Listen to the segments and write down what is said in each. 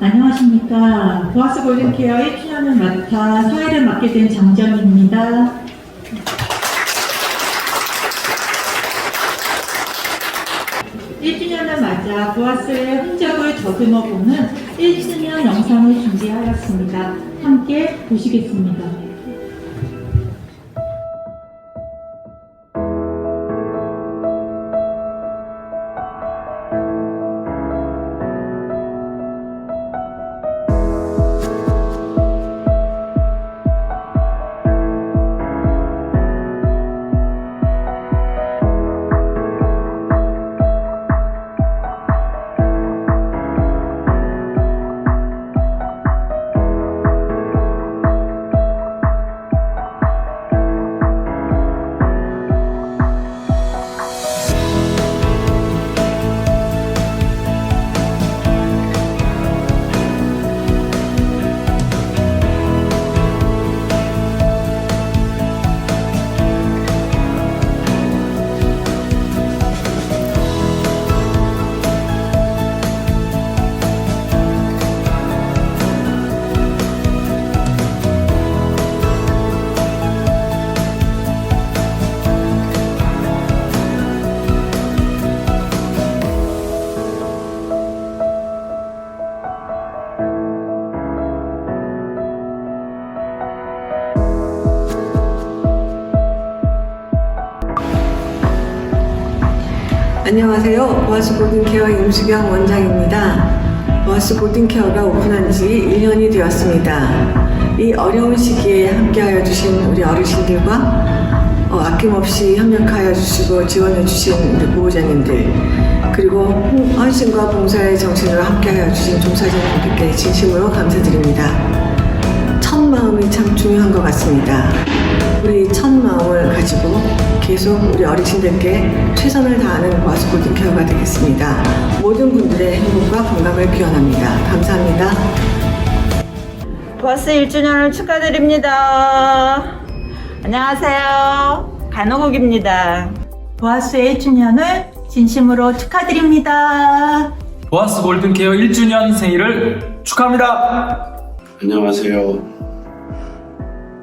안녕하십니까. 보아스 골든케어 1주년을 맡아 사회를 맡게 된 장정입니다. 일주년을 맞아 보아스의 흔적을 더듬어 보는 1주년 영상을 준비하였습니다. 함께 보시겠습니다. 안녕하세요. 보아스 골든케어 임수경 원장입니다. 보아스 골든케어가 오픈한 지 1년이 되었습니다. 이 어려운 시기에 함께하여 주신 우리 어르신들과 어, 아낌없이 협력하여 주시고 지원해 주신 우리 보호자님들 그리고 헌신과 봉사의 정신으로 함께하여 주신 종사자님들께 진심으로 감사드립니다. 첫 마음이 참 중요한 것 같습니다. 우리 첫 마음을 가지고 계속 우리 어르신들께 최선을 다하는 보아스 골든케어가 되겠습니다. 모든 분들의 행복과 건강을 기원합니다. 감사합니다. 버스 1주년을 축하드립니다. 안녕하세요. 간호국입니다. 보아스의 1주년을 진심으로 축하드립니다. 보아스 골든케어 1주년 생일을 축하합니다. 안녕하세요.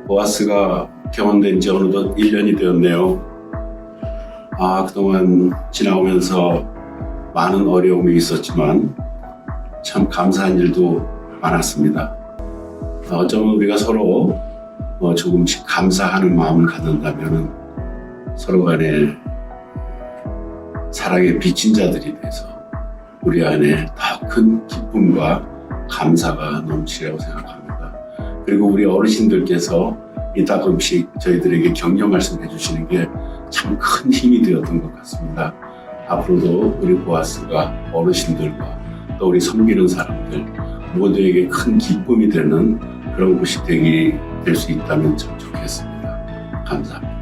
보아스가 개원된 지 어느덧 1년이 되었네요. 아, 그동안 지나오면서 많은 어려움이 있었지만 참 감사한 일도 많았습니다. 아, 어쩌면 우리가 서로 어, 조금씩 감사하는 마음을 갖는다면 서로 간에 사랑의 빚진 자들이 돼서 우리 안에 더 큰 기쁨과 감사가 넘치라고 생각합니다. 그리고 우리 어르신들께서 이따금씩 저희들에게 격려 말씀해 주시는 게 참 큰 힘이 되었던 것 같습니다. 앞으로도 우리 보아스가 어르신들과 또 우리 섬기는 사람들 모두에게 큰 기쁨이 되는 그런 곳이 되기 될 수 있다면 참 좋겠습니다. 감사합니다.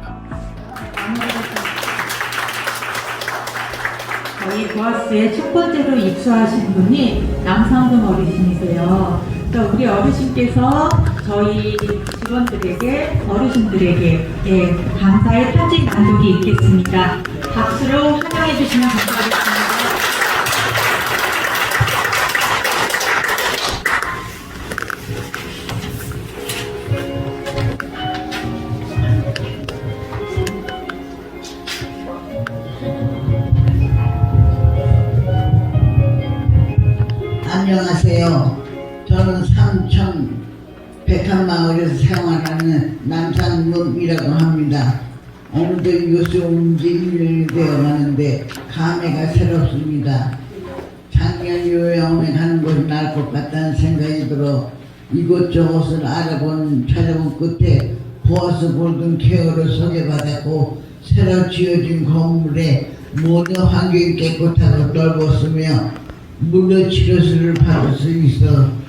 저희 보아스에 첫 번째로 입수하신 분이 남상동 어르신이세요. 그러니까 우리 어르신께서 저희 직원들에게 어르신들에게 예, 감사의 편지 단독이 있겠습니다. 박수로 환영해 주시면 감사하겠습니다. 안녕하세요. 저는 삼천 백한마을에서 생활하는 남산문이라고 합니다. 오늘도 이곳에 온지 1년이 되어 가는데 감회가 새롭습니다. 작년 요양원에 가는 것이 나을 것 같다는 생각이 들어 이곳저곳을 알아본 찾아본 끝에 보아스 골든 케어를 소개받았고 새로 지어진 건물에 모든 환경이 깨끗하고 넓었으며 물로 치료수를 받을 수 있어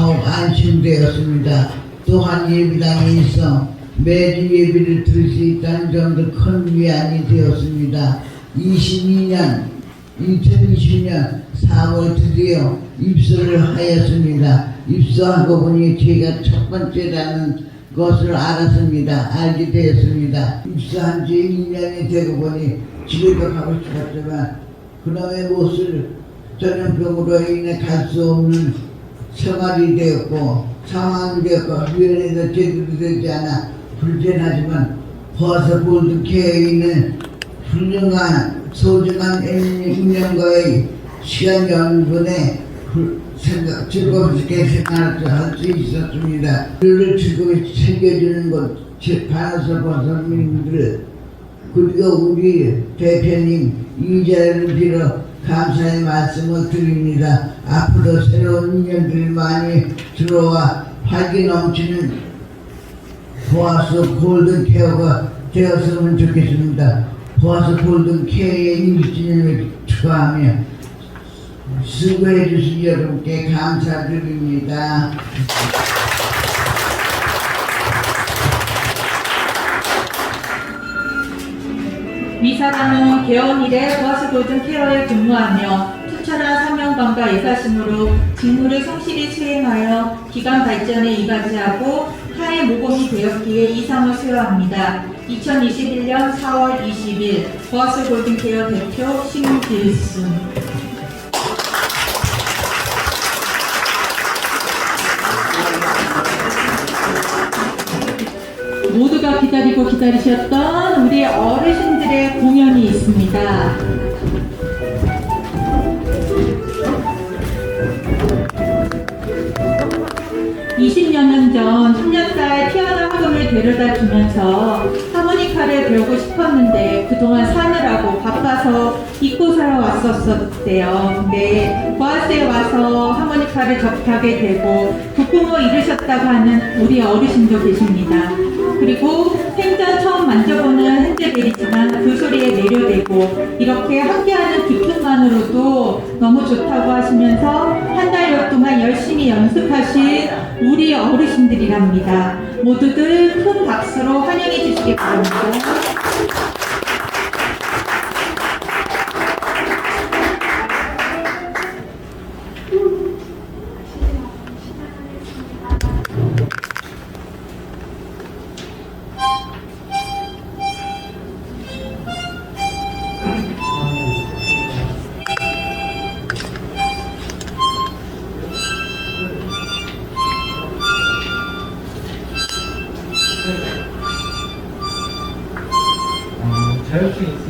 더욱 안심되었습니다. 또한 예비당이 있어 매주 예비를 들을 수 있다는 점도 큰 위안이 되었습니다. 22년, 2020년 4월 드디어 입소를 하였습니다. 입소하고 보니 제가 첫 번째라는 것을 알았습니다. 알게 되었습니다. 입소한 지 2년이 되고 보니 집에도 가고 싶었지만 그놈의 못을 전염병으로 인해 갈 수 없는 생활이 되었고 상황이 되었고 위원회도 제대로 되지 않아 불편하지만 버스 골드 케어에 있는 훌륭한 소중한 인연과의 시간 연분에 그 생각 즐겁게 생각할 수 있었습니다. 그를 즐겁게 챙겨주는 것, 제 반에서 버섯님들 그리고 우리 대표님 이 자리를 빌어 감사의 말씀을 드립니다. 앞으로 새로운 인연들이 많이 들어와 활기 넘치는 보아스 골든 케어가 되었으면 좋겠습니다. 보아스 골든 케어의 20주년을 축하하며 수고해 주신 여러분께 감사드립니다. 개원 이래 보아스 골든 케어에 근무하며 투철한 사명감과 예사심으로 직무를 성실히 수행하여 기관 발전에 이바지하고 타의 모범이 되었기에 이 상을 수여합니다. 2021년 4월 20일 보아스 골든 케어 대표 신길순 모두가 기다리고 기다리셨던 우리 어르신들의 공연이 있습니다. 20년 전 10년살 피아노 학원을 데려다 주면서 하모니카를 배우고 싶었는데 그동안 사느라고 바빠서 잊고 살아왔었대요. 근데 보아스에 와서 하모니카를 접하게 되고 국뽕을 잃으셨다고 하는 우리 어르신도 계십니다. 그리고 생전 처음 만져보는 핸드벨이지만 그 소리에 매료되고 이렇게 함께하는 기쁨만으로도 너무 좋다고 하시면서 한 달여 동안 열심히 연습하신 우리 어르신들이랍니다. 모두들 큰 박수로 환영해 주시기 바랍니다. 배울 수 있습니다.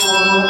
Oh.